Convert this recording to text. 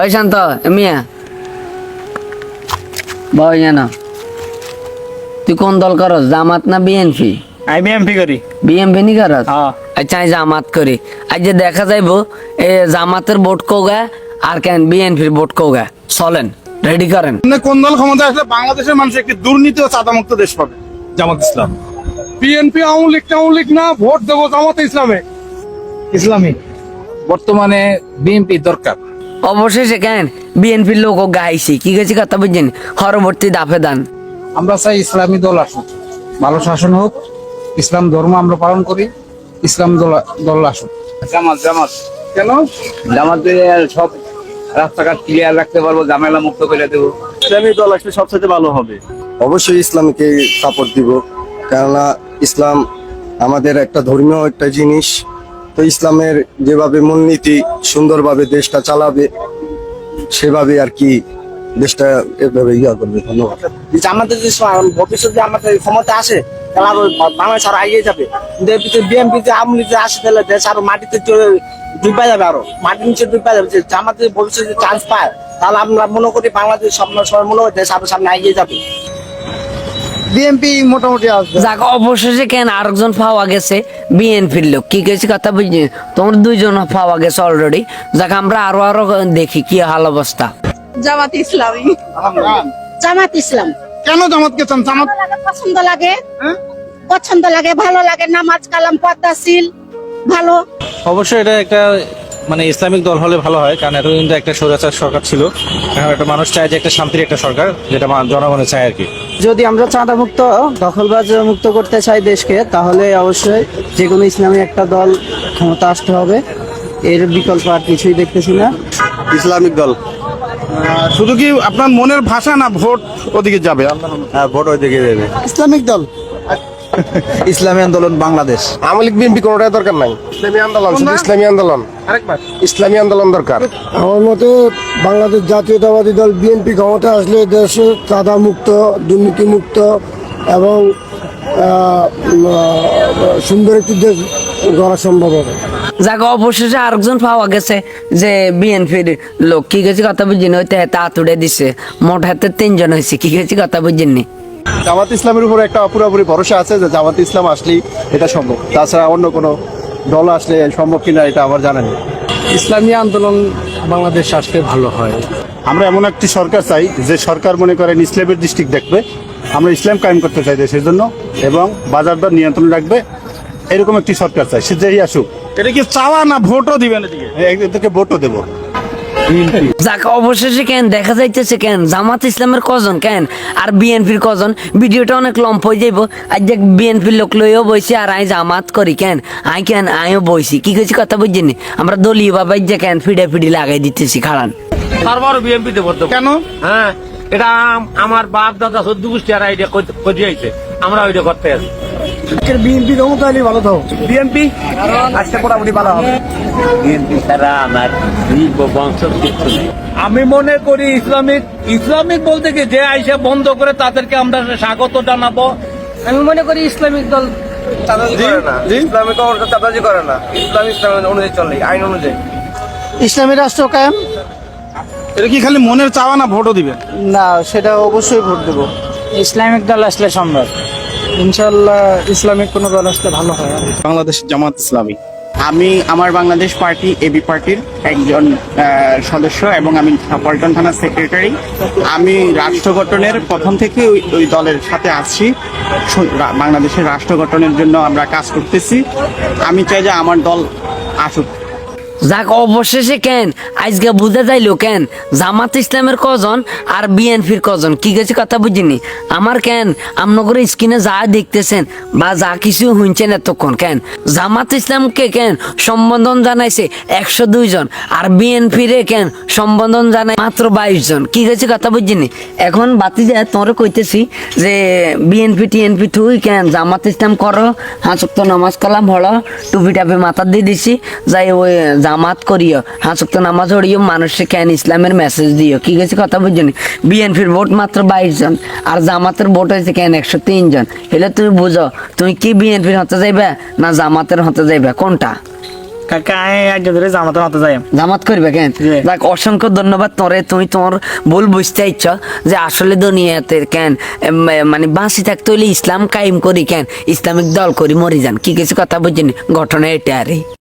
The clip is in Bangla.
ওই শান্ত মিয়া। বই জানো তুই কোন দল করস জামাত না বিএনপি আমি বিএমপি করি। বিএমপি নি করস? হ্যাঁ। আচ্ছা আমি জামাত করি। আজ যে দেখা যাইব এ জামাতের ভোট কোগা আর কেন বিএনপির ভোট কোগা চলেন রেডি করেন। কোন দল ক্ষমতা আসলে বাংলাদেশের মানুষ একটি দুর্নীতি ও চাঁদামুক্ত দেশ পাবে? জামাত ইসলাম। বিএনপি আওয়ামী লীগ আওয়ামী লীগ না ভোট দেবো জামাতে ইসলামে। ইসলামী। বর্তমানে বিএমপি দরকার। অবশেষে কেন? বিএনপির লোক গাইছে। কি গেছে কথা বুঝছেন? পরবর্তী দাফে দান। আমরা চাই ইসলামী দল আসুক। ভালো শাসন হোক ইসলাম ধর্ম আমরা পালন করি ইসলাম দল দল আসুক। জামাত জামাত। কেন? জামাতে সব রাস্তাঘাট ক্লিয়ার রাখতে পারব ঝামেলা মুক্ত করে দেবো। ইসলামী দল আসলে সবচেয়ে ভালো হবে। অবশ্যই ইসলামকে সাপোর্ট দিব। কেননা ইসলাম আমাদের একটা ধর্মীয় একটা জিনিস। তো ইসলামের যেভাবে মূলনীতি সুন্দরভাবে দেশটা চালাবে, সেভাবে আর কি দেশটা এভাবে ইয়া করবে। ধন্যবাদ। জামাতের যে ভবিষ্যৎ আমাদের ক্ষমতা আসে, তাহলে আরও বাংলাদেশ আরও এগিয়ে যাবে। কিন্তু বিএনপি যে আওয়ামী লীগ যে আসে তাহলে দেশ আরও মাটিতে ডুবা যাবে আরও, মাটির নিচে ডুবা যাবে। যে জামাতের ভবিষ্যতে চান্স পায়, তাহলে আমরা মনে করি বাংলাদেশ স্বপ্ন সবাই মনে করি দেশ আরও সামনে এগিয়ে যাবে। বিএনপি মোটামুটি আসবে। যাক অবশেষে কেন আরেকজন পাওয়া গেছে বিএনপির লোক? কি গেছি কথা বুঝছি তোমার দুইজন পাওয়া গেছে অলরেডি যাক আমরা আরও আরও দেখি কি হাল অবস্থা। জামাত ইসলামী। জামাত ইসলাম। কেন জামাতকে চান? জামাত পছন্দ লাগে। হ্যাঁ? পছন্দ লাগে ভালো লাগে। নামাজ কালাম পদ্মাশীল ভালো। অবশ্যই এটা একটা মানে ইসলামিক দল হলে ভালো হয় কারণ এতদিন তো একটা স্বৈরাচার সরকার ছিল। এখন একটা মানুষ চায় যে একটা শান্তির একটা সরকার যেটা জনগণের চায় আর কি। যদি আমরা চাঁদা মুক্ত দখলবাজ মুক্ত করতে চাই দেশকে তাহলে অবশ্যই যে কোনো ইসলামী একটা দল ক্ষমতা আসতে হবে। এর বিকল্প আর কিছুই দেখতেছি না। ইসলামিক দল। শুধু কি আপনার মনের ভাষা না ভোট ওদিকে যাবে? হ্যাঁ ভোট ওই দিকে দেবে ইসলামিক দল? ইসলামী আন্দোলন বাংলাদেশ। আওয়ামী লীগ বিএনপি কোনোটাই দরকার নাই। ইসলামী আন্দোলন। শুধু ইসলামী আন্দোলন। আরেকবার। ইসলামী আন্দোলন দরকার। আমার মতে বাংলাদেশ জাতীয়তাবাদী দল বিএনপি ক্ষমতা আসলে দেশে চাঁদা মুক্ত দুর্নীতি মুক্ত এবং সুন্দর একটি দেশ গড়া সম্ভব হবে। যাক অবশেষে আরেকজন পাওয়া গেছে যে বিএনপির লোক। কি গেছি কথা বুঝিনি ওই তেহাতে আতুড়ে দিছে। মোট হাতে তিনজন হয়েছে কি গেছি কথা বুঝিনি। জামাত ইসলামের উপর একটা পুরোপুরি ভরসা আছে যে জামাত ইসলাম আসলেই এটা সম্ভব। তাছাড়া অন্য কোনো দল আসলে সম্ভব কিনা এটা আমার জানা নেই। ইসলামী আন্দোলন বাংলাদেশ আসলে ভালো হয়। আমরা এমন একটি সরকার চাই যে সরকার মনে করেন ইসলামের দৃষ্টিক দেখবে আমরা ইসলাম কায়েম করতে চাই দেশের জন্য এবং বাজার দর নিয়ন্ত্রণ রাখবে এরকম একটি সরকার চাই। সে যেই আসুক। এটা কি চাওয়া না ভোটও দিবেন এদিকে? এদেরকে ভোটও দেবো। যাক অবশেষে কেন? দেখা যাইতেছে কেন? জামাত ইসলামের কজন কেন? আর বিএনপির কজন? ভিডিওটা অনেক লম্প হয়ে যাইব। আর দেখ বিএনপির লোক লইও বইছি আর আই জামাত করি কেন? I can? আইও বইছি। কি কইছি কথা বুঝিনি? আমরা দলীয় বাবাই যে কেন ফিডে ফিডি লাগাই দিতেছি খাড়ান। ভোট কেন? হ্যাঁ এটা আমার বাপ দাদা চোদ্দ গোষ্ঠী আর আইডিয়া করে আমরা ওইটা করতে আছি। বিএনপি ক্ষমতা হলে ভালো থাকো বিএমপি আজকে মোটামুটি ভালো হবে। বিএমপি ছাড়া আমার বংশ কিছু নেই। আমি মনে করি ইসলামিক ইসলামিক বলতে কি যে আইসা বন্ধ করে তাদেরকে আমরা স্বাগত জানাব। আমি মনে করি ইসলামিক দল ইসলামিক চাঁদাজি করে না। ইসলাম ইসলাম অনুযায়ী চলে আইন অনুযায়ী। ইসলামী রাষ্ট্র কায়েম? এটা কি খালি মনের চাওয়া না ভোটও দিবেন না সেটা অবশ্যই ভোট দেবো। ইসলামিক দল আসলে সম্ভব। ইনশাল্লাহ ইসলামিক কোনো দল আসলে ভালো হয়। বাংলাদেশ জামাত ইসলামী। আমি আমার বাংলাদেশ পার্টি এবি পার্টির একজন সদস্য এবং আমি পল্টন থানার সেক্রেটারি। আমি রাষ্ট্র গঠনের প্রথম থেকে ওই ওই দলের সাথে আছি। বাংলাদেশের রাষ্ট্র গঠনের জন্য আমরা কাজ করতেছি। আমি চাই যে আমার দল আসুক। যাক, অবশেষে কেন? আজকে বুঝে যাইলো কেন? জামাত ইসলামের কজন আর বিএনপির কজন? কি গেছে কথা বুঝিনি? আমার কেন? আমনগর স্ক্রিনে যা দেখতেছেন বা যা কিছু শুনছেন এতক্ষণ কেন? জামাত ইসলামকে কেন সম্বোধন জানাইছে একশো দুই জন আর বিএনপির কেন সম্বোধন জানাই মাত্র বাইশ জন? কি গেছে কথা বুঝিনি? এখন বাতি যায় তোরে কইতেছি যে বিএনপি, টিএনপি তুই কেন জামাত ইসলাম করো? হাঁচক তো নামাজ কালাম হলো টুপি টাপি মাথা দিয়ে দিছি, যাই ওই জামাত করিও। হাঁচক তো নামাজ হরিও মানুষে কেন ইসলামের মেসেজ দিও? কি গেছে কথা বুঝিনি বিএনপির ভোট মাত্র বাইশ জন আর জামাতের ভোট হয়েছে কেন একশো তিন জন? এলে তুমি বুঝো তুমি কি বিএনপির হতে যাইবে না জামাতের হতে যাইবে? কোনটা? জামাতে জামাত করবে কেন? দেখ অসংখ্য ধন্যবাদ তোরে তুমি তোমার ভুল বুঝতে ইচ্ছ যে আসলে দুনিয়াতে কেন মানে বাঁচি থাকতে হলে ইসলাম কায়েম করি কেন? ইসলামিক দল করি মরি যান। কি কিছু কথা বুঝিনি ঘটনা এটা আরে